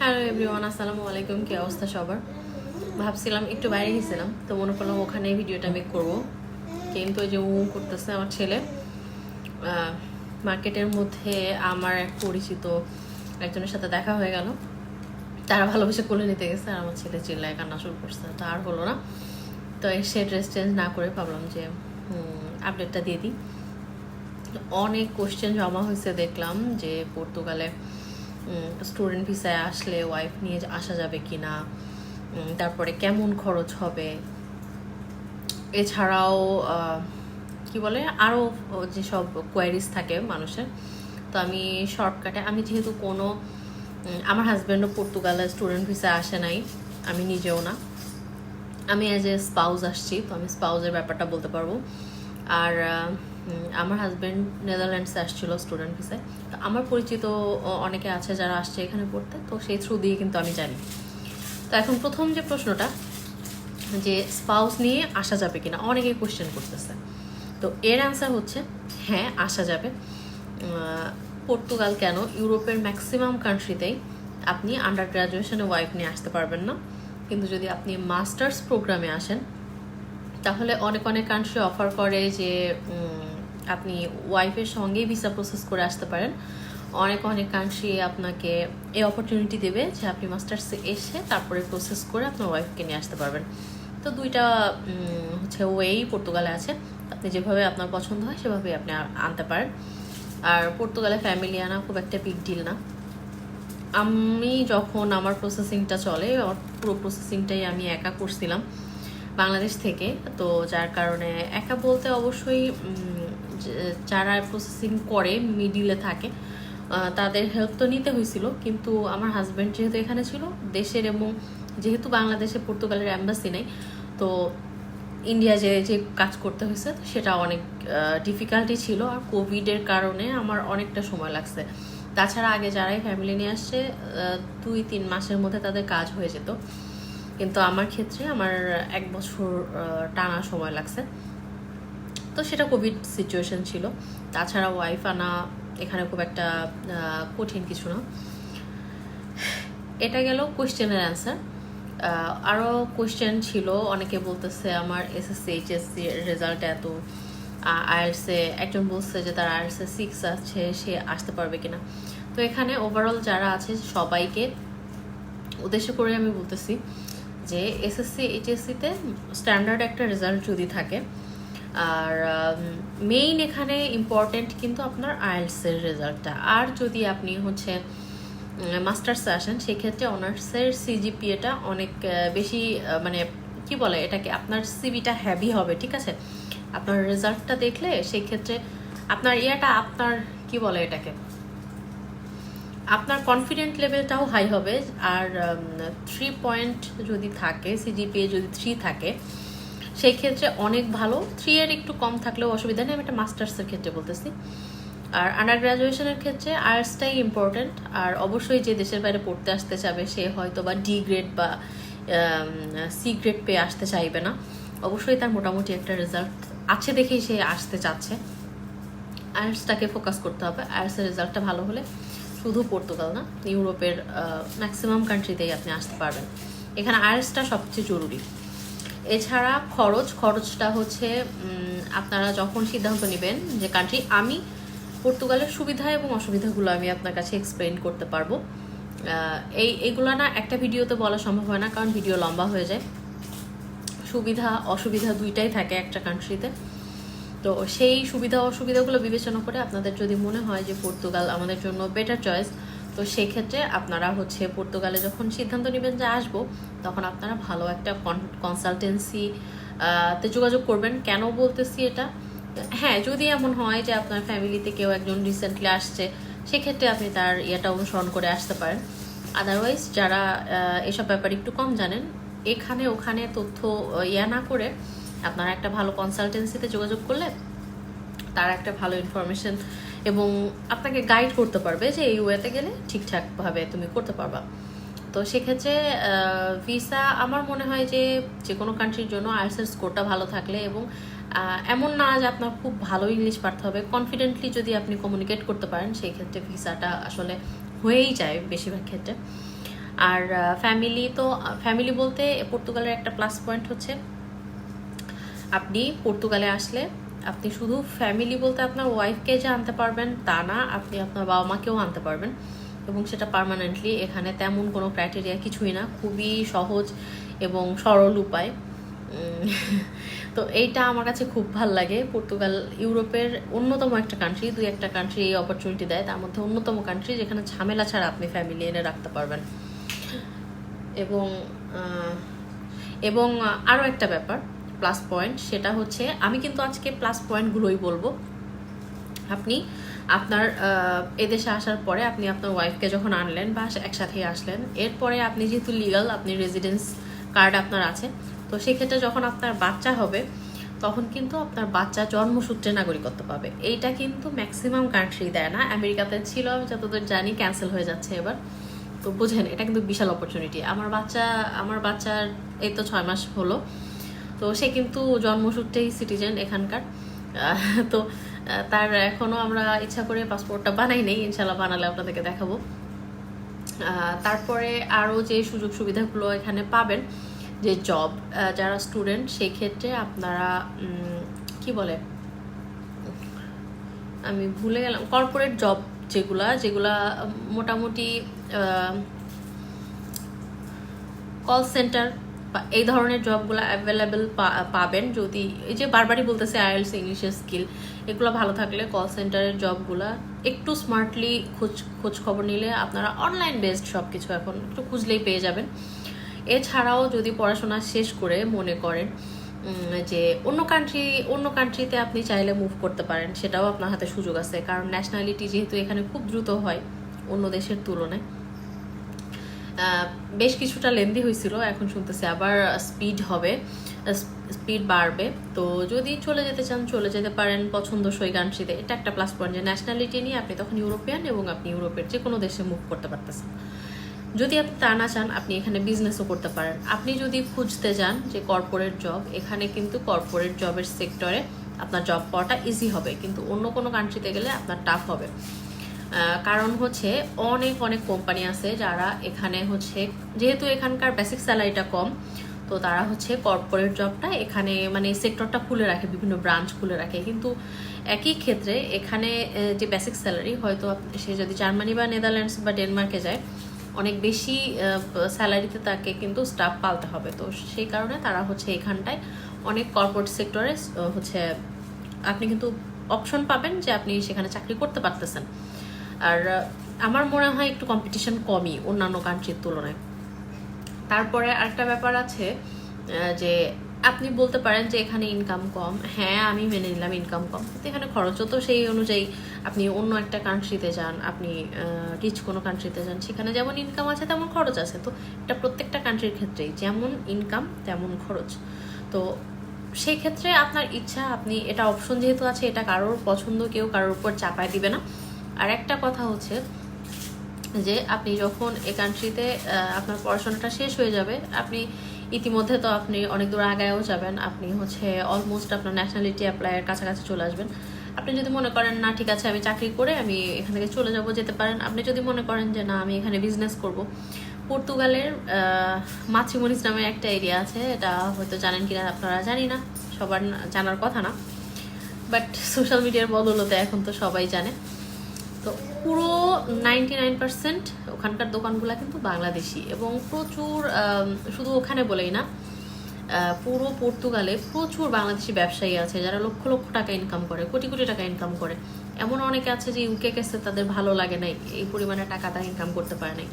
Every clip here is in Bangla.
হ্যালো এভরিওয়ান আসসালামু আলাইকুম কি অবস্থা সবার? ভাবছিলাম একটু বাইরে গেছিলাম, তো মনে করলাম ওখানে ভিডিওটা মেক করব। কিন্তু ওই যে উ করতেছে আমার ছেলে মার্কেটের মধ্যে আমার এক পরিচিত একজনের সাথে দেখা হয়ে গেল। তারা ভালোবেসে কোলে নিতে গেছে আর আমার ছেলে চিল্লায় কান্না শুরু করছে। তা আর হলো না। তো সে ড্রেস চেঞ্জ না করে ভাবলাম যে আপডেটটা দিয়ে দিই। অনেক কোশ্চেন জমা হয়েছে দেখলাম যে, পর্তুগালে স্টুডেন্ট ভিসায় আসলে ওয়াইফ নিয়ে আসা যাবে কি না তারপরে কেমন খরচ হবে? এছাড়াও কি বলে আরও যেসব কোয়ারিজ থাকে মানুষের, তো আমি শর্টকাটে আমি যেহেতু কোনো আমার হাজব্যান্ডও পর্তুগালে স্টুডেন্ট ভিসা আসে নাই, আমি নিজেও না। আমি অ্যাজ এ স্পাউজ আসছি, তো আমি স্পাউজের ব্যাপারটা বলতে পারব। আর আমার হাজব্যান্ড নেদারল্যান্ডসে আসছিল স্টুডেন্ট ভিসায় তো আমার পরিচিত অনেকে আছে যারা আসছে এখানে পড়তে, তো সেই থ্রু দিয়ে কিন্তু আমি জানি। তো এখন প্রথম যে প্রশ্নটা, যে স্পাউস নিয়ে আসা যাবে কিনা অনেকে কোয়েশ্চেন করতেছে। তো এর অ্যান্সার হচ্ছে হ্যাঁ আসা যাবে। পর্তুগাল কেন? ইউরোপের ম্যাক্সিমাম কান্ট্রিতেই আপনি আন্ডার গ্রাজুয়েশনে ওয়াইফ নিয়ে আসতে পারবেন না। কিন্তু যদি আপনি মাস্টার্স প্রোগ্রামে আসেন, তাহলে অনেক অনেক কান্ট্রি অফার করে যে আপনি ওয়াইফের সঙ্গেই ভিসা প্রসেস করে আসতে পারেন। অনেক অনেক কান্ট্রি আপনাকে এই অপরচুনিটি দেবে যে আপনি মাস্টার্সে এসে তারপরে প্রসেস করে আপনার ওয়াইফকে নিয়ে আসতে পারবেন। তো দুইটা হচ্ছে ওয়েই পর্তুগালে আছে। আপনি যেভাবে আপনার পছন্দ হয় সেভাবেই আপনি আনতে পারেন। আর পর্তুগালে ফ্যামিলি আনা খুব একটা বিগ ডিল না। আমি যখন আমার প্রসেসিংটা চলে, আমার পুরো প্রসেসিংটাই আমি একা করছিলাম বাংলাদেশ থেকে। তো যার কারণে একা বলতে অবশ্যই যারা প্রসেসিং করে মিডিলে থাকে তাদের হেল্প তো নিতে হয়েছিল। কিন্তু আমার হাজব্যান্ড যেহেতু এখানে ছিল, দেশের এবং যেহেতু বাংলাদেশে, পর্তুগালের অ্যাম্বাসি নেই, তো ইন্ডিয়া যে যে কাজ করতে হয়েছে, সেটা অনেক ডিফিকাল্টি ছিল। আর কোভিডের কারণে আমার অনেকটা সময় লাগছে। তাছাড়া আগে যারাই ফ্যামিলি নিয়ে আসছে দুই, তিন মাসের মধ্যে তাদের কাজ হয়ে যেত। কিন্তু আমার ক্ষেত্রে আমার এক বছর টানা সময় লাগছে। তো সেটা কোভিড সিচুয়েশন ছিল। তাছাড়া ওয়াইফ আনা এখানে খুব একটা কঠিন কিছু না। এটা গেল কোয়েশ্চেনের অ্যান্সার আরও কোয়েশ্চেন ছিল, অনেকে বলতেছে আমার এসএসসি এইচএসসি রেজাল্ট এত। আইএলসে একজন বলছে যে তার আইএলসে সিক্স আছে, সে আসতে পারবে কিনা। তো এখানে ওভারঅল যারা আছে সবাইকে উদ্দেশ্য করে আমি বলতেছি যে এসএসসি এইচএসসিতে স্ট্যান্ডার্ড একটা রেজাল্ট যদি থাকে আর মেইন এখানে ইম্পর্টেন্ট কিন্তু আপনার আইএলসের রেজাল্টটা আর যদি আপনি হচ্ছে মাস্টার্সে আসেন, সেক্ষেত্রে অনার্সের সিজিপিএটা অনেক বেশি মানে কি বলে এটাকে, আপনার সিভিটা হ্যাভি হবে, ঠিক আছে? আপনার রেজাল্টটা দেখলে সেই ক্ষেত্রে আপনার ইয়েটা আপনার, কি বলে এটাকে? আপনার কনফিডেন্ট লেভেলটাও হাই হবে। আর থ্রি পয়েন্ট যদি থাকে সিজিপিএ যদি থ্রি থাকে সেই ক্ষেত্রে অনেক ভালো। থ্রি এর একটু কম থাকলেও অসুবিধা নেই, আমি একটা মাস্টার্সের ক্ষেত্রে বলতেছি। আর আন্ডার গ্রাজুয়েশনের ক্ষেত্রে আর্টসটাই ইম্পর্টেন্ট আর অবশ্যই যে দেশের বাইরে পড়তে আসতে চাবে, সে হয়তো বা ডি গ্রেড বা সি গ্রেড পেয়ে আসতে চাইবে না। অবশ্যই তার মোটামুটি একটা রেজাল্ট আছে দেখেই সে আসতে চাচ্ছে। আয়ার্সটাকে ফোকাস করতে হবে। আয়ার্সের রেজাল্টটা ভালো হলে শুধু পর্তুগাল না, ইউরোপের ম্যাক্সিমাম কান্ট্রিতেই আপনি আসতে পারবেন। এখানে আয়ার্সটা সবচেয়ে জরুরি। এছাড়া খরচ, খরচটা হচ্ছে আপনারা যখন সিদ্ধান্ত নেবেন যে কান্ট্রি আমি পর্তুগালের সুবিধা এবং অসুবিধাগুলো আমি আপনার কাছে এক্সপ্লেন করতে পারব। এই, এগুলো না একটা ভিডিওতে বলা সম্ভব হয় না, কারণ ভিডিও লম্বা হয়ে যায়। সুবিধা, অসুবিধা দুইটাই থাকে একটা কান্ট্রিতে তো সেই সুবিধা, অসুবিধাগুলো বিবেচনা করে আপনাদের যদি মনে হয় যে পর্তুগাল আমাদের জন্য বেটার চয়েস তো সেক্ষেত্রে আপনারা হচ্ছে পর্তুগালে যখন সিদ্ধান্ত নেবেন যে আসব, তখন আপনারা ভালো একটা কনসালটেন্সি তে যোগাযোগ করবেন। কেন বলতেছি এটা? হ্যাঁ যদি এমন হয় যে আপনার ফ্যামিলিতে কেউ একজন রিসেন্টলি আসছে, সেক্ষেত্রে আপনি তার ইয়েটা অনুসরণ করে আসতে পারেন। আদারওয়াইজ যারা এসব ব্যাপারে একটু কম জানেন, এখানে ওখানে তথ্য ইয়া না করে আপনারা একটা ভালো কনসালটেন্সিতে যোগাযোগ করলে তার একটা ভালো ইনফরমেশন এবং আপনাকে গাইড করতে পারবে যে এই ওয়েতে গেলে ঠিকঠাকভাবে তুমি করতে পারবা। তো সেক্ষেত্রে ভিসা আমার মনে হয় যে যে কোনো কান্ট্রির জন্য আইএসএর স্কোরটা ভালো থাকলে এবং এমন না যে আপনার খুব ভালো ইংলিশ পারতে হবে কনফিডেন্টলি যদি আপনি কমিউনিকেট করতে পারেন সেই ক্ষেত্রে ভিসাটা আসলে হয়েই যায় বেশিরভাগ ক্ষেত্রে। আর ফ্যামিলি তো ফ্যামিলি বলতে পর্তুগালের একটা প্লাস পয়েন্ট হচ্ছে। আপনি পর্তুগালে আসলে আপনি শুধু ফ্যামিলি বলতে আপনার ওয়াইফকে যে আনতে পারবেন, তা না, আপনি আপনার বাবা মাকেও আনতে পারবেন। এবং সেটা পার্মানেন্টলি এখানে তেমন কোনো ক্রাইটেরিয়া কিছুই না, খুবই সহজ এবং সরল উপায়। তো এইটা আমার কাছে খুব ভালো লাগে। পর্তুগাল ইউরোপের অন্যতম একটা কান্ট্রি দুই একটা কান্ট্রি এই অপরচুনিটি দেয়। তার মধ্যে অন্যতম কান্ট্রি যেখানে ঝামেলা ছাড়া আপনি ফ্যামিলি এনে রাখতে পারবেন। এবং এবং আরও একটা ব্যাপার প্লাস পয়েন্ট সেটা হচ্ছে আমি কিন্তু আজকে প্লাস পয়েন্টগুলোই বলব। আপনি আপনার এদেশে আসার পরে আপনি আপনার ওয়াইফকে যখন আনলেন বা একসাথেই আসলেন, এরপরে আপনি যেহেতু লিগাল আপনি রেজিডেন্স কার্ড আপনার আছে, তো সেক্ষেত্রে যখন আপনার বাচ্চা হবে, তখন কিন্তু আপনার বাচ্চা জন্মসূত্রে নাগরিকত্ব পাবে। এইটা কিন্তু ম্যাক্সিমাম কান্ট্রি দেয় না। আমেরিকাতে ছিল, আমি যতদূর জানি ক্যান্সেল হয়ে যাচ্ছে এবার। তো বুঝেন, এটা কিন্তু বিশাল অপরচুনিটি আমার বাচ্চা, আমার বাচ্চার, এই তো ছয় মাস হলো। তো সে কিন্তু জন্মসূত্রেই সিটিজেন এখানকার। তো তার এখনও আমরা ইচ্ছা করে পাসপোর্টটা বানাই নেই ইনশাল্লাহ বানালে আপনাদেরকে দেখাবো। তারপরে আরও যে সুযোগ সুবিধাগুলো এখানে পাবেন, যে জব যারা স্টুডেন্ট সেই ক্ষেত্রে আপনারা কি বলে? আমি ভুলে গেলাম কর্পোরেট জব যেগুলা যেগুলা মোটামুটি কল সেন্টার এই ধরনের জবগুলো অ্যাভেলেবেল পাবেন যদি এই যে বারবারই বলতেছে আইএলস ইংলিশের স্কিল এগুলো ভালো থাকলে কল সেন্টারের জবগুলা একটু স্মার্টলি খোঁজ খোঁজ খবর নিলে আপনারা অনলাইন বেসড সব কিছু এখন একটু খুঁজলেই পেয়ে যাবেন। এছাড়াও যদি পড়াশোনা শেষ করে মনে করেন যে অন্য কান্ট্রি অন্য কান্ট্রিতে আপনি চাইলে মুভ করতে পারেন, সেটাও আপনার হাতে সুযোগ আছে। কারণ ন্যাশনালিটি যেহেতু এখানে খুব দ্রুত হয় অন্য দেশের তুলনায়। বেশ কিছুটা লেন্দি হয়েছিল, এখন শুনতেছি আবার স্পিড হবে স্পিড বাড়বে। তো যদি চলে যেতে চান, চলে যেতে পারেন পছন্দসই কান্ট্রিতে এটা একটা প্লাস পয়েন্ট যে ন্যাশনালিটি নিয়ে আপনি তখন ইউরোপিয়ান এবং আপনি ইউরোপের যে কোনো দেশে মুভ করতে পারতেছেন। যদি আপনি তা না চান, আপনি এখানে বিজনেসও করতে পারেন। আপনি যদি খুঁজতে যান যে কর্পোরেট জব এখানে কিন্তু কর্পোরেট জবের সেক্টরে আপনার জব পাওয়াটা ইজি হবে। কিন্তু অন্য কোনো কান্ট্রিতে গেলে আপনার টাফ হবে। কারণ হচ্ছে অনেক অনেক কোম্পানি আছে যারা এখানে হচ্ছে, যেহেতু এখানকার বেসিক স্যালারিটা কম, তো তারা হচ্ছে কর্পোরেট জবটা এখানে মানে সেক্টরটা খুলে রাখে, বিভিন্ন ব্রাঞ্চ খুলে রাখে। কিন্তু একই ক্ষেত্রে এখানে যে বেসিক স্যালারি হয়তো সে যদি জার্মানি বা নেদারল্যান্ডস বা ডেনমার্কে যায়, অনেক বেশি স্যালারিতে তাকে কিন্তু স্টাফ পালতে হবে। তো সেই কারণে তারা হচ্ছে এখানটায় অনেক কর্পোরেট সেক্টরে হচ্ছে, আপনি কিন্তু অপশন পাবেন যে আপনি সেখানে চাকরি করতে পারতেছেন। আর আমার মনে হয় একটু কম্পিটিশন কমই অন্যান্য কান্ট্রির তুলনায়। তারপরে আরেকটা ব্যাপার আছে যে আপনি বলতে পারেন যে এখানে ইনকাম কম। হ্যাঁ আমি মেনে নিলাম ইনকাম কম। কিন্তু এখানে খরচও তো সেই অনুযায়ী আপনি অন্য একটা কান্ট্রিতে যান, আপনি রিচ কোনো কান্ট্রিতে যান, সেখানে যেমন ইনকাম আছে তেমন খরচ আছে। তো এটা প্রত্যেকটা কান্ট্রির ক্ষেত্রেই, যেমন ইনকাম তেমন খরচ। তো সেই ক্ষেত্রে আপনার ইচ্ছা, আপনি এটা অপশন যেহেতু আছে, এটা কারোর পছন্দ, কেউ কারোর উপর চাপায় দিবে না। আর একটা কথা হচ্ছে যে আপনি যখন এই কান্ট্রিতে আপনার পড়াশোনাটা শেষ হয়ে যাবে আপনি ইতিমধ্যে তো আপনি অনেক দূর আগায়ও যাবেন আপনি হচ্ছে অলমোস্ট আপনার ন্যাশনালিটি অ্যাপ্লাইয়ের কাছাকাছি চলে আসবেন। আপনি যদি মনে করেন না ঠিক আছে আমি চাকরি করে আমি এখান থেকে চলে যাব যেতে পারেন। আপনি যদি মনে করেন যে না আমি এখানে বিজনেস করব। পর্তুগালের আহ, মাছিমনিস নামে একটা এরিয়া আছে এটা হয়তো জানেন কিনা আপনারা জানি না সবার জানার কথা না। বাট সোশ্যাল মিডিয়ার বদলতে এখন তো সবাই জানে। তো পুরো নাইনটি নাইন পার্সেন্ট ওখানকার দোকানগুলো কিন্তু বাংলাদেশি এবং প্রচুর শুধু ওখানে বলেই না পুরো পর্তুগালে প্রচুর বাংলাদেশি ব্যবসায়ী আছে যারা লক্ষ লক্ষ টাকা ইনকাম করে, কোটি কোটি টাকা ইনকাম করে। এমন অনেকে আছে যে ইউকে কেসে তাদের ভালো লাগে নাই, এই পরিমাণে টাকা তারা ইনকাম করতে পারে নাই।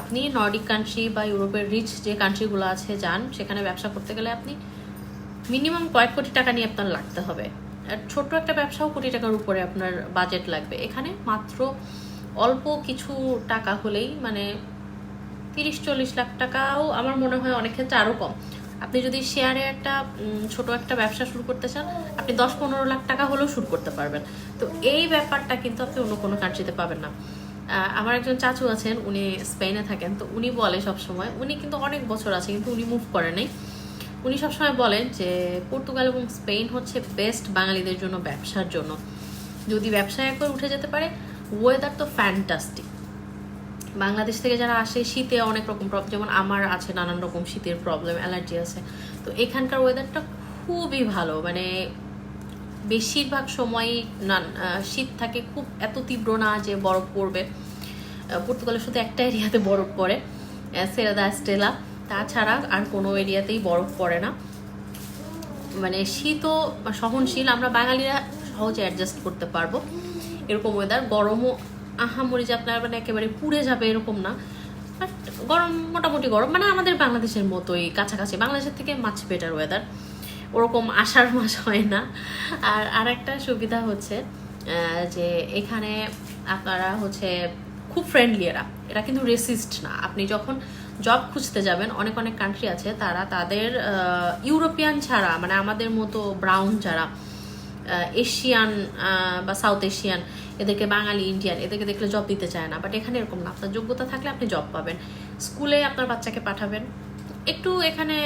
আপনি নর্ডিক কান্ট্রি বা ইউরোপের রিচ যে কান্ট্রিগুলো আছে, যান, সেখানে ব্যবসা করতে গেলে আপনি মিনিমাম কয়েক কোটি টাকা নিয়ে আপনার লাগতে হবে। ছোট্ট একটা ব্যবসাও কোটি টাকার উপরে আপনার বাজেট লাগবে। এখানে মাত্র অল্প কিছু টাকা হলেই মানে তিরিশ, চল্লিশ লাখ টাকাও আমার মনে হয় অনেক ক্ষেত্রে আরও কম। আপনি যদি শেয়ারে একটা ছোট একটা ব্যবসা শুরু করতে চান, আপনি দশ, পনেরো লাখ টাকা হলেও শুরু করতে পারবেন। তো এই ব্যাপারটা কিন্তু আপনি অন্য কোনো কান্ট্রিতে পাবেন না। আমার একজন চাচু আছেন, উনি স্পেনে থাকেন। তো উনি বলে সব সময় উনি কিন্তু অনেক বছর আছে, কিন্তু উনি মুভ করে নাই। উনি সবসময় বলেন যে পর্তুগাল এবং স্পেন হচ্ছে বেস্ট বাঙালিদের জন্য ব্যবসার জন্য। যদি ব্যবসায় একবার উঠে যেতে পারে ওয়েদার তো ফ্যান্টাস্টিক বাংলাদেশ থেকে যারা আসে, শীতে অনেক রকম প্রবলেম যেমন আমার আছে নানান রকম শীতের প্রবলেম অ্যালার্জি আছে। তো এখানকার ওয়েদারটা খুবই ভালো মানে বেশিরভাগ সময় না শীত থাকে খুব এত তীব্র না যে বরফ পড়বে। পর্তুগালের শুধু একটা এরিয়াতে বরফ পড়ে সেরাদা স্টেলা তাছাড়া আর কোনো এরিয়াতেই বরফ পড়ে না। মানে শীতও সহনশীল, আমরা বাঙালিরা সহজে অ্যাডজাস্ট করতে পারব। এরকম ওয়েদার গরমও, আহামরি যে আপনার মানে একেবারে পুড়ে যাবে এরকম না। বাট গরম, মোটামুটি গরম মানে আমাদের বাংলাদেশের মতোই, কাছাকাছি। বাংলাদেশের থেকে মাছ বেটার ওয়েদার ওরকম আষাঢ় মাস হয় না। আর আরেকটা সুবিধা হচ্ছে যে এখানে আপনারা হচ্ছে খুব ফ্রেন্ডলি এরা। এরা কিন্তু রেসিস্ট না। আপনি যখন জব খুঁজতে যাবেন, অনেক অনেক কান্ট্রি আছে, তারা তাদের ইউরোপিয়ান ছাড়া মানে আমাদের মতো ব্রাউন যারা এশিয়ান বা সাউথ এশিয়ান এদেরকে বাঙালি ইন্ডিয়ান এদেরকে দেখলে জব দিতে চায় না। বাট এখানে এরকম না, আপনার যোগ্যতা থাকলে আপনি জব পাবেন। স্কুলে আপনার বাচ্চাকে পাঠাবেন। একটু এখানে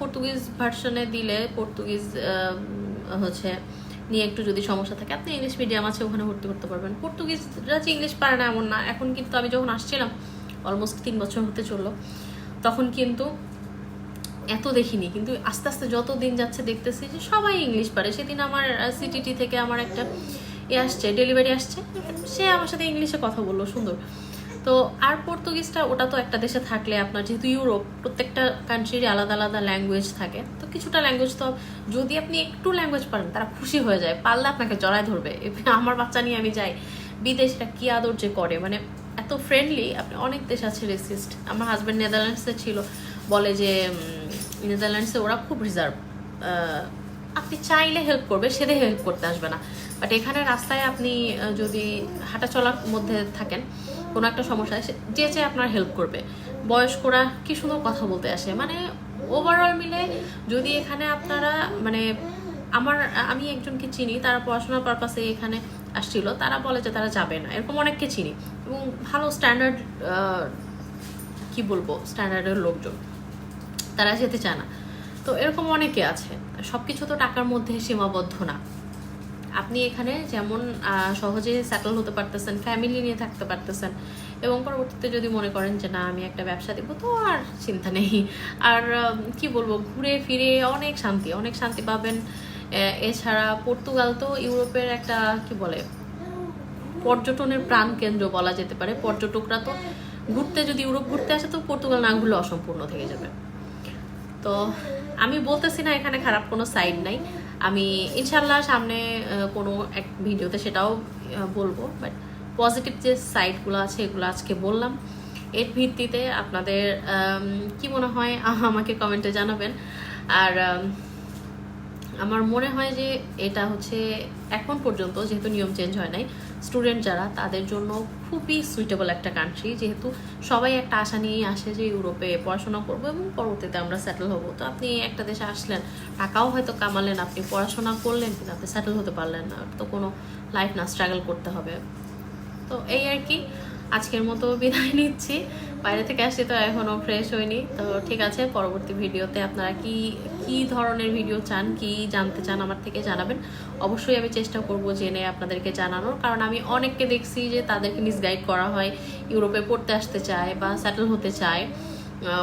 পর্তুগিজ ভার্সনে দিলে পর্তুগিজ হচ্ছে, নিয়ে একটু যদি সমস্যা থাকে, আপনি ইংলিশ মিডিয়াম আছে, ওখানে ভর্তি করতে পারবেন। পর্তুগিজরা যে ইংলিশ পারে না, এমন না। এখন কিন্তু আমি যখন আসছিলাম অলমোস্ট তিন বছর হতে চলল। তখন কিন্তু এত দেখিনি, কিন্তু আস্তে আস্তে যত দিন যাচ্ছে দেখতেছি যে সবাই ইংলিশ পারে। সেদিন আমার সিটিটি থেকে আমার একটা এ আসছে ডেলিভারি আসছে। সে আমার সাথে ইংলিশে কথা বলল, সুন্দর। তো আর পর্তুগিজটা, ওটা তো একটা দেশে থাকলে আপনার যেহেতু ইউরোপ, প্রত্যেকটা কান্ট্রির আলাদা আলাদা ল্যাঙ্গুয়েজ থাকে। তো কিছুটা ল্যাঙ্গুয়েজ তো যদি আপনি একটু ল্যাঙ্গুয়েজ পারেন, তারা খুশি হয়ে যায়। পারলে আপনাকে জড়ায় ধরবে। আমার বাচ্চা নিয়ে আমি যাই। বিদেশটা কি আদর যে করে মানে এত ফ্রেন্ডলি আপনি অনেক দেশ আছে রেসিস্ট আমার হাজব্যান্ড নেদারল্যান্ডসে ছিল, বলে যে নেদারল্যান্ডসে ওরা খুব রিজার্ভ আপনি চাইলে হেল্প করবে সেদে হেল্প করতে আসবে না। বাট এখানে রাস্তায় আপনি যদি হাঁটা চলার মধ্যে থাকেন, কোনো একটা সমস্যা যে যে আপনার হেল্প করবে। বয়স্করা কি সুন্দর কথা বলতে আসে। মানে ওভারঅল মিলে যদি এখানে আপনারা মানে আমার, আমি একজনকে চিনি, তারা পড়াশোনার পারপাসে এখানে আসছিল, তারা বলে যে তারা যাবে না, এরকম অনেককে চিনি। এবং ভালো স্ট্যান্ডার্ড কি বলব স্ট্যান্ডার্ডের লোকজন, তারা যেতে চায় না। তো এরকম অনেকে আছে সব কিছু তো টাকার মধ্যে সীমাবদ্ধ না। আপনি এখানে যেমন সহজে সেটেল হতে পারতেছেন ফ্যামিলি নিয়ে থাকতে পারতেছেন, এবং পরবর্তীতে যদি মনে করেন যে না, আমি একটা ব্যবসা দেবো, তো আর চিন্তা নেই। আর কি বলব, ঘুরে ফিরে অনেক শান্তি অনেক শান্তি পাবেন। এছাড়া পর্তুগাল তো ইউরোপের একটা, কি বলে, পর্যটনের প্রাণ কেন্দ্র বলা যেতে পারে। পর্যটকরা তো ঘুরতে, যদি ইউরোপ ঘুরতে আসে, তো পর্তুগাল না ঘুরলে অসম্পূর্ণ থেকে যাবে। তো আমি বলতেছি না, এখানে খারাপ কোনো সাইড নাই। আমি ইনশাল্লাহ সামনে কোনো এক ভিডিওতে সেটাও বলব। বাট পজিটিভ যে সাইডগুলো আছে, এগুলো আজকে বললাম। এর ভিত্তিতে আপনাদের কি মনে হয়, আমাকে কমেন্টে জানাবেন। আর আমার মনে হয় যে এটা হচ্ছে এখন পর্যন্ত যেহেতু নিয়ম চেঞ্জ হয় নাই, স্টুডেন্ট যারা, তাদের জন্য খুবই সুইটেবল একটা কান্ট্রি যেহেতু সবাই একটা আশা নিয়েই আসে যে ইউরোপে পড়াশোনা করব এবং পরবর্তীতে আমরা সেটেল হব। তো আপনি একটা দেশে আসলেন, টাকাও হয়তো কামালেন, আপনি পড়াশোনা করলেন, কিন্তু আপনি সেটেল হতে পারলেন না, তো কোনো লাইফ না স্ট্রাগল করতে হবে। তো এই আর কি, আজকের মতো বিদায় নিচ্ছি। বাইরে থেকে আসছি তো এখনও ফ্রেশ হয়নি তো ঠিক আছে, পরবর্তী ভিডিওতে আপনারা কি কি ধরনের ভিডিও চান, কি জানতে চান আমার থেকে জানাবেন। অবশ্যই আমি চেষ্টা করব জেনে আপনাদেরকে জানানোর, কারণ আমি অনেককে দেখছি যে তাদেরকে মিসগাইড করা হয় ইউরোপে পড়তে আসতে চায় বা সেটেল হতে চায়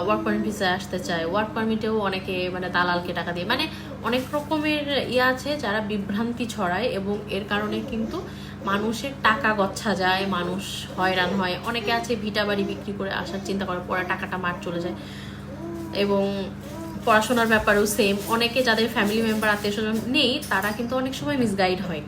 ওয়ার্ক পারমিট ভিসা আসতে চায়। ওয়ার্ক পারমিটেও অনেকে মানে দালালকে টাকা দিয়ে মানে অনেক রকমের ইয়ে আছে যারা বিভ্রান্তি ছড়ায় এবং এর কারণে কিন্তু মানুষের টাকা গচ্ছা যায়, মানুষ হয়রান হয়। অনেকে আছে ভিটা বাড়ি বিক্রি করে আসার চিন্তা করে, পরে টাকাটা মার চলে যায়। এবং পড়াশোনার ব্যাপারেও সেম অনেকে যাদের ফ্যামিলি মেম্বার আত্মীয় স্বজন নেই, তারা কিন্তু অনেক সময় মিসগাইড হয়।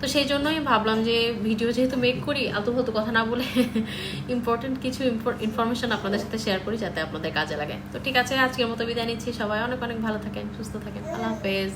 তো সেই জন্যই ভাবলাম যে ভিডিও যেহেতু মেক করি আলতু ফালতু কথা না বলে ইম্পর্টেন্ট কিছু ইনফরমেশন আপনাদের সাথে শেয়ার করি যাতে আপনাদের কাজে লাগে। তো ঠিক আছে, আজকের মতো বিদায় নিচ্ছি। সবাই অনেক অনেক ভালো থাকেন, সুস্থ থাকেন। আল্লাহ হাফেজ।